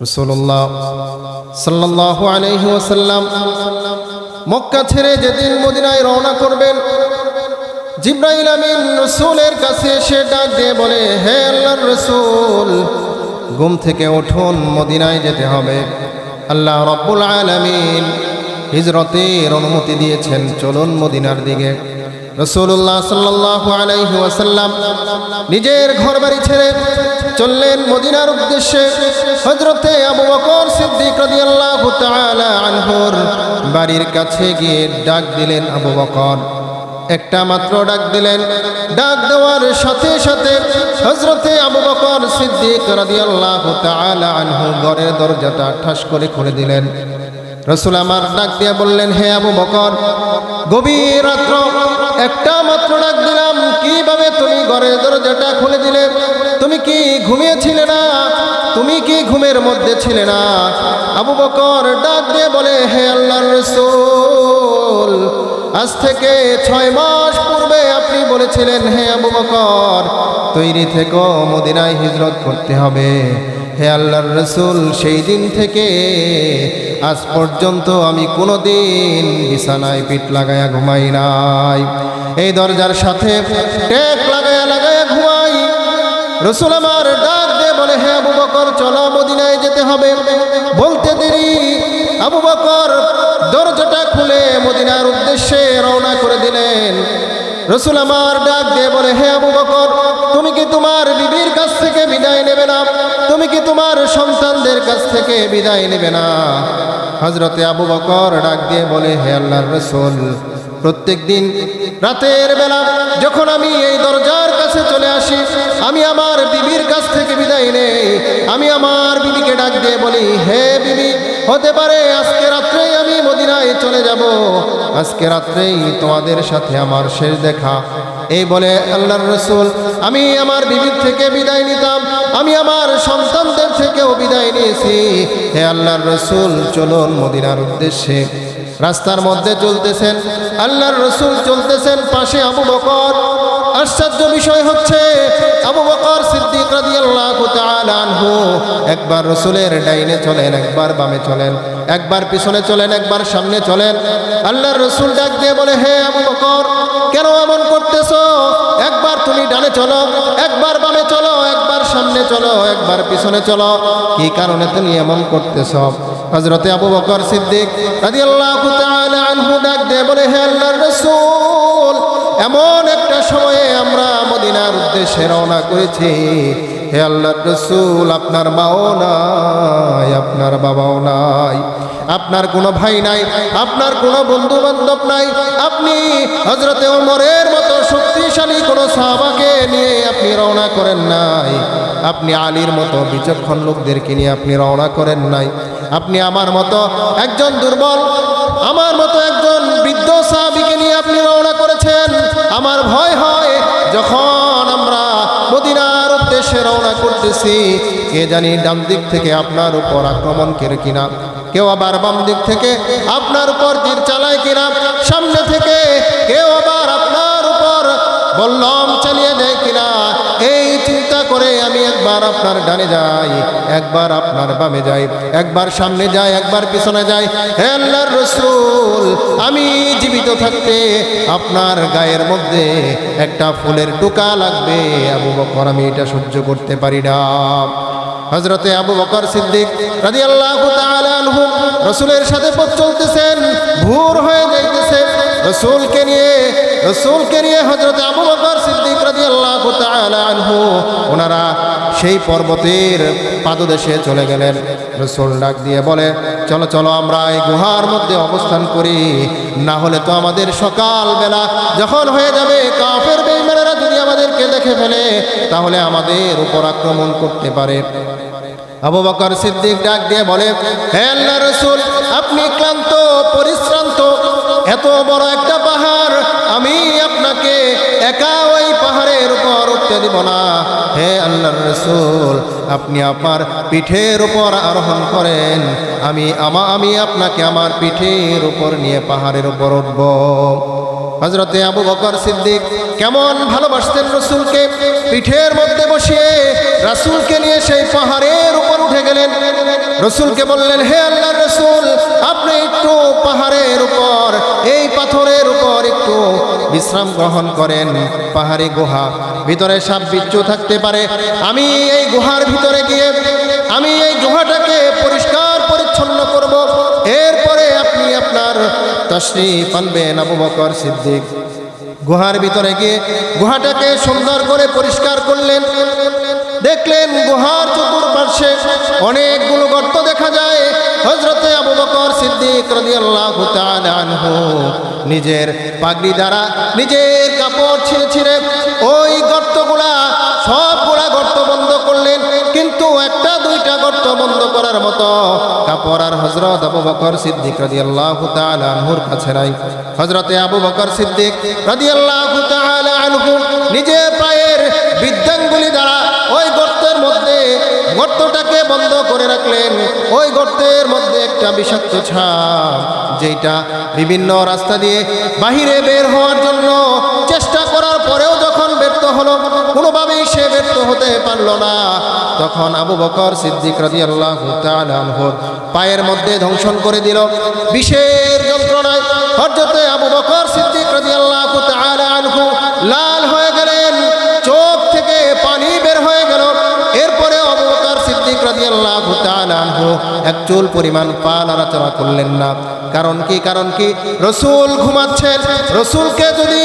রসুল্লাহ সাল্লাহ আলহি ওসাল্লাম মক্কা ছেড়ে যেদিন মদিনায় রওনা করবেন, জিব্রাইল আমিন রসুলের কাছে এসে ডাক দিয়ে বলে, হে আল্লাহর রসুল, ঘুম থেকে উঠুন, মদিনায় যেতে হবে। আল্লাহ রব্বুল আলমিন হিজরতের অনুমতি দিয়েছেন, চলুন মদিনার দিকে। রসুল্লাহ সাল্লাহ আলাইহি ওয়াসাল্লাম নিজের ঘর বাড়ি ছেড়ে চললেন মদিনার উদ্দেশ্যে হজরতে আবু বকর সিদ্দিক রাদিয়াল্লাহু তাআলা আনহুর বাড়ির কাছে গিয়ে ডাক দিলেন আবু বকর। একটা মাত্র ডাক দিলেন। ডাক দেওয়ার সাথে সাথে হজরতে আবু বকর সিদ্দিক রাদিয়াল্লাহু তাআলা আনহু ঘরের দরজাটা ঠাস করে খুলে দিলেন। রসুল আমার ডাক দিয়ে বললেন, হে আবু বকর, গভীর রাত্র, একটা মাত্র ডাক দিলাম কীভাবে তুমি ঘরের দরজাটা খুলে দিলে? তুমি কি ঘুমিয়েছিলে না? তুমি কি ঘুমের মধ্যে ছিলে না? আবু বকর ডাক দিয়ে বলে, হে আল্লাহর রসুল আজ থেকে ছয় মাস পূর্বে আপনি বলেছিলেন, হে আবু বকর, তৈরি থেকো, মদিনায় হিজরত করতে হবে। হে আল্লাহর রসুল, সেই দিন থেকে আজ পর্যন্ত আমি কোনো দিন বিছানায় পিঠ লাগায়া ঘুমাই নাই। এই দরজার সাথে টেক লাগায়া লাগায়া ঘুমাই। রসুল আমার ডাক দিয়ে বলে, হে আবু বকর, চলো মদিনায় যেতে হবে। বলতে দেরি, আবু বকর দরজাটা খুলে মদিনার উদ্দেশ্যে রওনা করে দিলেন। রসুল আমার ডাক দিয়ে বলে, হে আবু বকর, তুমি কি তোমার বিবির কাছ থেকে বিদায় নেবে না? তুমি কি তোমার সন্তানদের কাছ থেকে বিদায় নেবে না? হজরতে আবু বকর ডাক দিয়ে বলে, হে আল্লাহর রসুল, প্রত্যেক দিন রাতের বেলা যখন আমি এই দরজার কাছে চলে আসি, আমি আমার বিবির কাছ থেকে বিদায় নেই। আমি আমার বিবিকে ডাক দিয়ে বলি, হে বিবি, হতে পারে আজকে মদিনায় চলে যাব। আজকে রাত্রেই তোমাদের সাথে আমার শেষ দেখা। এই বলে আল্লাহর রসুল, আমি আমার বিবির থেকে বিদায় নিতাম। আমি আমার সন্তানদের থেকেও বিদায় নিয়েছি। হে আল্লাহর রসুল, চলুন মদিনার উদ্দেশ্যে। রাস্তার মধ্যে চলতেছেন। আল্লাহর রসুল চলতেছেন পাশে আবু বকর। আশ্চর্য বিষয় হচ্ছে, আবু বকর সিদ্দিক রাদিয়াল্লাহু তাআলা আনহু একবার রসুলের ডাইনে চলেন, একবার বামে চলেন, একবার পিছনে চলেন, একবার সামনে চলেন। আল্লাহর রসুল ডাক দিয়ে বলে, হে আবু বকর, কেন এমন করতেছো? একবার তুমি ডানে চলো, একবার বামে চলো, একবার সামনে চলো, একবার পিছনে চলো। কি কারণে তুমি এমন করতেছ? হজরতে আবু বকর সিদ্দিক রাদিয়াল্লাহু তাআলা আনহু ডাক দিয়ে বলে, হে আল্লাহর রাসূল এমন একটা সময়ে আমরা মদিনার উদ্দেশ্যে রওনা করেছি। হে আল্লাহর রসুল, আপনার মাও নাই, আপনার বাবাও নাই, আপনার কোনো ভাই নাই, আপনার কোনো বন্ধু বান্ধব নাই। আপনি হজরতে ওমরের মতো শক্তিশালী কোনো সাহাবাকে নিয়ে আপনি রওনা করেন নাই। আপনি আলীর মতো বিচক্ষণ লোকদেরকে নিয়ে আপনি রওনা করেন নাই। আপনি আমার মতো একজন দুর্বল, আমার মতো একজন বৃদ্ধ সাহাবিকে নিয়ে আপনি রওনা করেছেন। আমার ভয় হয় যখন আমরা মদিনার উদ্দেশ্যে রওনা করতেছি। কে জানি ডান দিক থেকে আপনার উপর আক্রমণ করে কিনা। কেউ আবার বাম দিক থেকে আপনার উপর তীর চালায় কিনা। সামনে থেকে কেউ আবার আপনার উপর বল্লম একবার আপনার ডানে যাই একবার আপনার বামে যাই একবার সামনে যাই একবার পিছনে যাই হে আল্লাহর রসুল, আমি জীবিত থাকতে আপনার গায়ের মধ্যে একটা ফুলের টোকা লাগবে। আবু বকর, আমি এটা সহ্য করতে পারি না। হজরতে আবু বকর সিদ্দিক রাজি আল্লাহ রসুলের সাথে পথ চলতেছেন, ভোর হয়ে যাইতেছে। রসুলকে নিয়ে রসুলকে নিয়ে হজরতে আবু বকর সিদ্দিক রাজি আল্লাহ আনহু, ওনারা সেই পর্বতের পাদদেশে চলে গেলেন। রসুল ডাক দিয়ে বলে, চলো চলো, আমরা এই গুহার মধ্যে অবস্থান করি। না হলে তো আমাদের সকালবেলা যখন হয়ে যাবে, কাফের বেইমানেরা যদি আমাদেরকে দেখে ফেলে, তাহলে আমাদের উপর আক্রমণ করতে পারে। আবু বকর সিদ্দিক ডাক দিয়ে বলে, হে আল্লাহ রসুল, আপনি ক্লান্ত, পরিশ্রান্ত, এত বড় একটা পাহাড়, আমি আপনাকে একা পাহাড়ের উপর উঠতে দিব না। হে আল্লাহ রসুল, আপনি আমার পিঠের উপর আরোহণ করেন। আমি আমা, আমি আপনাকে আমার পিঠের উপর নিয়ে পাহাড়ের উপর উঠব। হজরতে আবু বকর সিদ্দিক কেমন ভালোবাসতেন রসুলকে। পিঠের মধ্যে বসিয়ে রাসূলকে নিয়ে সেই পাহাড়ের উপর উঠে গেলেন। রসুলকে বললেন, হে আল্লাহ রসুল, আপনি একটু পাহাড়ের উপর, এই পাথরের উপর বিশ্রাম গ্রহণ করেন পাহাড়ি গুহা। ভিতরে সাপ বিচ্ছু থাকতে পারে। আমি এই গুহার ভিতরে গিয়ে, আমি এই গুহাটাকে পরিষ্কার পরিচ্ছন্ন করব। এরপরে আপনি আপনার তশরিফ আনবেন আবু সিদ্দিক। গুহার ভিতরে গিয়ে গুহাটাকে সুন্দর করে পরিষ্কার করলেন। দেখলেন গুহার চতুর্পার্শ্বে অনেকগুলো গর্ত দেখা যায়। হজরতে বকর সিদ্দিক রাদিয়াল্লাহু তাআলা আনহু নিজের পাগড়ি দ্বারা নিজের কাপড় ছিঁড়ে ছিঁড়ে ওই গর্তগুলা, সবগুলা গর্ত বন্ধ করলেন। কিন্তু একটা দুইটা গর্ত বন্ধ করার মতো কাপড় আর হজরত আবু বকর সিদ্দিক রাদিয়াল্লাহু তাআলা আনহুর কাছে নাই। হজরতে আবু বকর সিদ্দিক রাদিয়াল্লাহু তাআলা আনহু নিজের পায়ের বিদ্যাঙ্গুলি দ্বারা ওই গর্তটাকে বন্ধ করে রাখলেন। ওই গর্তের মধ্যে একটা বিষাক্ত ছাপ যেটা বিভিন্ন রাস্তা দিয়ে বাহিরে বের হওয়ার জন্য চেষ্টা করার পরেও যখন ব্যর্থ হলো, কোনোভাবেই সে ব্যর্থ হতে পারল না। তখন আবু বকর সিদ্দিক রাজি আল্লাহ পায়ের মধ্যে ধ্বংসন করে দিল। বিষের যন্ত্রণায় হরজতে আবু বকর সিদ্দিক রাজি আল্লাহ লাল সিদ্দিক রাদিয়াল্লাহু তাআলা আনহু এক চুল পরিমাণ পা নাড়াচাড়া করলেন না। কারণ কি? কারণ কি? রসুল ঘুমাচ্ছেন। রসুলকে যদি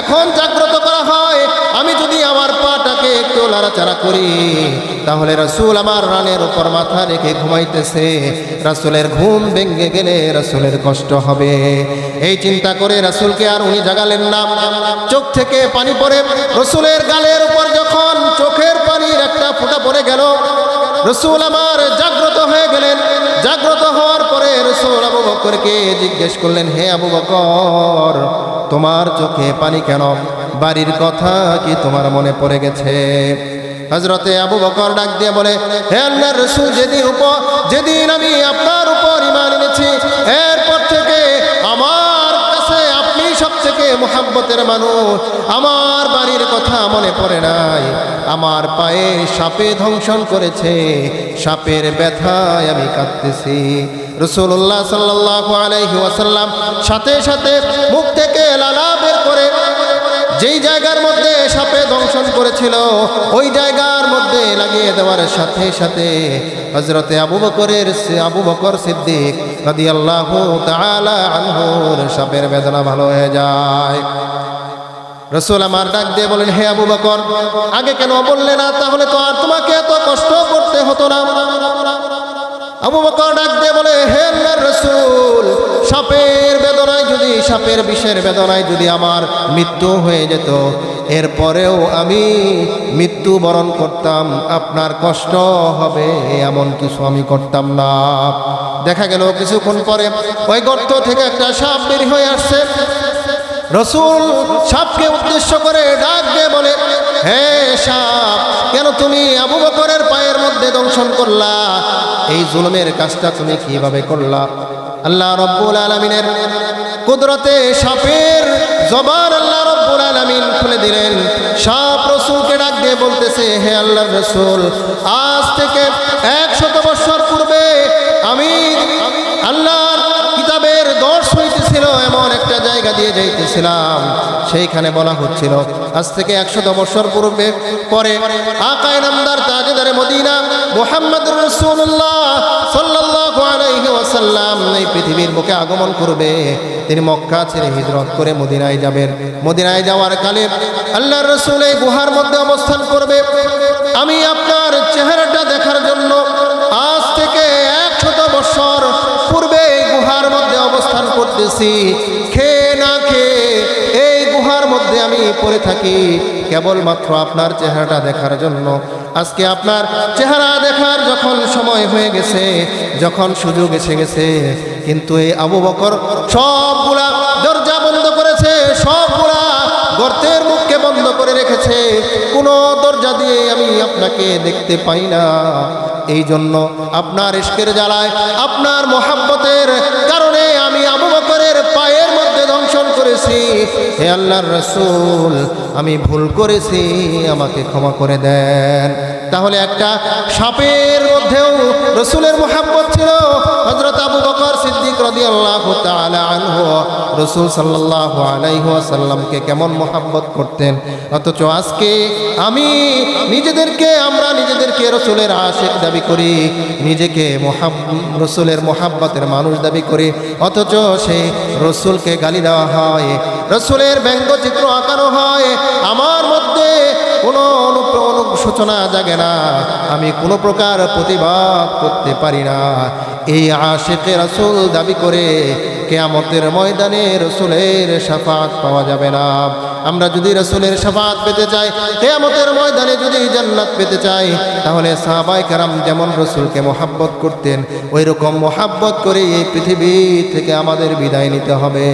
এখন জাগ্রত করা হয়, আমি যদি আমার পাটাকে একটু নাড়াচাড়া করি, তাহলে রসুল আমার রানের উপর মাথা রেখে ঘুমাইতেছে। রাসুলের ঘুম ভেঙে গেলে রাসুলের কষ্ট হবে। এই চিন্তা করে রাসুলকে আর উনি জাগালেন না। চোখ থেকে পানি পড়ে রসুলের গালের উপর যখন চোখের পানির একটা ফোঁটা পড়ে গেল রসুল আমার জাগ্রত হয়ে গেলেন। জাগ্রত হওয়ার পরে রসুল আবু বকরকে জিজ্ঞেস করলেন, হে আবু বকর, তোমার চোখে পানি কেন? বাড়ির কথা কি তোমার মনে পড়ে গেছে? হজরতে আবু বকর ডাক দিয়ে বলে, হে আল্লাহ রসুল, যেদিন উপ, যেদিন আমি আপনার মোহাব্বতের মানুষ, আমার বাড়ির কথা মনে পড়ে নাই। আমার পায়ে সাপে ধ্বংসন করেছে, সাপের ব্যথায় আমি কাঁদতেছি। রসুল্লাহ সাল্লাহ আলাইহি ওয়াসাল্লাম সাথে সাথে মুখ থেকে লালা বের করে যেই জায়গার মধ্যে সাপে দংশন করেছিল, ওই জায়গার মধ্যে লাগিয়ে দেওয়ার সাথে সাথে হজরতে আবু বকরের আবু বকর সিদ্দিক রাদি আল্লাহ আনহুর সাপের বেদনা ভালো হয়ে যায়। রসুল আমার ডাক দিয়ে বলেন, হে আবু বকর, আগে কেন বললে না? তাহলে তো আর তোমাকে এত কষ্ট করতে হতো না। আবু বকর ডাক দিয়ে বলে, হে আল্লাহর সাপের বেদনায় যদি, সাপের বিষের বেদনায় যদি আমার মৃত্যু হয়ে যেত, এরপরেও আমি মৃত্যু বরণ করতাম, আপনার কষ্ট হবে, এমন কিছু আমি করতাম না। দেখা গেল কিছুক্ষণ পরে ওই গর্ত থেকে একটা সাপ বের হয়ে আসছে। রসুল সাপকে উদ্দেশ্য করে ডাক দিয়ে বলে, হে সাপ, কেন তুমি আবু বকরের পায়ের মধ্যে দংশন করলা? এই জুলুমের কাজটা তুমি কীভাবে করলা? আল্লাহ রব্বুল আলমিনের কুদরতে সাপের জবান আল্লাহ রব্বুল আলমিন খুলে দিলেন। সাপ রসুলকে ডাক দিয়ে বলতেছে, হে আল্লাহ রসুল, আজ থেকে একশত বৎসর পূর্বে আমি আল্লাহর কিতাবের দর্শ হইতেছিল, এমন একটা জায়গা দিয়ে যাইতেছিলাম। সেইখানে বলা হচ্ছিল, আজ থেকে একশত বছর পূর্বে, পরে আকায় নামদার তাজেদারে মদিনা মোহাম্মদ রসুল্লাহ পৃথিবীর বুকে আগমন করবে। তিনি মক্কা ছেড়ে হিজরত করে মদিনায় যাবেন। মদিনায় যাওয়ার কালে আল্লাহর রসুল এই গুহার মধ্যে অবস্থান করবে। করতেছি খেয়ে না খেয়ে এই গুহার মধ্যে আমি পড়ে থাকি। কেবলমাত্র আপনার চেহারাটা দেখার জন্য। আজকে আপনার চেহারা দেখার যখন সময় হয়ে গেছে, যখন সুযোগ এসে গেছে, কিন্তু এই আবু বকর সবগুলা দরজা বন্ধ করেছে, সবগুলা গর্তের মুখকে বন্ধ করে রেখেছে। কোনো দরজা দিয়ে আমি আপনাকে দেখতে পাই না। এই জন্য আপনার ইস্কের জ্বালায় আপনার মোহাব্বতের কারণে করেছি। হে আল্লাহর রসুল, আমি ভুল করেছি, আমাকে ক্ষমা করে দেন। তাহলে একটা সাপের মধ্যেও রসুলের মোহাম্মত ছিল। হজরত আবু বকর সিদ্দিক রদি আল্লাহ রসুল সাল্লাহ আলাইহাসাল্লামকে কেমন মোহাব্বত করতেন। অথচ আজকে আমি নিজেদেরকে, আমরা নিজেদেরকে রসুলের আশেক দাবি করি, নিজেকে মোহাব, রসুলের মোহাব্বতের মানুষ দাবি করি। অথচ সেই রসুলকে গালি দেওয়া হয়। রসুলের ব্যঙ্গচিত্র আঁকানো হয়, আমার মধ্যে কোনো সূচনা জাগে না, আমি কোনো প্রকার প্রতিবাদ করতে পারি না। এই আশেকে রসুল দাবি করে কেয়ামতের ময়দানে রসুলের সাফাত পাওয়া যাবে না। আমরা যদি রসুলের সাফাত পেতে চাই, কেয়ামতের ময়দানে যদি জান্নাত পেতে চাই, তাহলে সাহাবাই কারাম যেমন রসুলকে মোহাব্বত করতেন ওই রকম মোহাব্বত করে এই পৃথিবী থেকে আমাদের বিদায় নিতে হবে।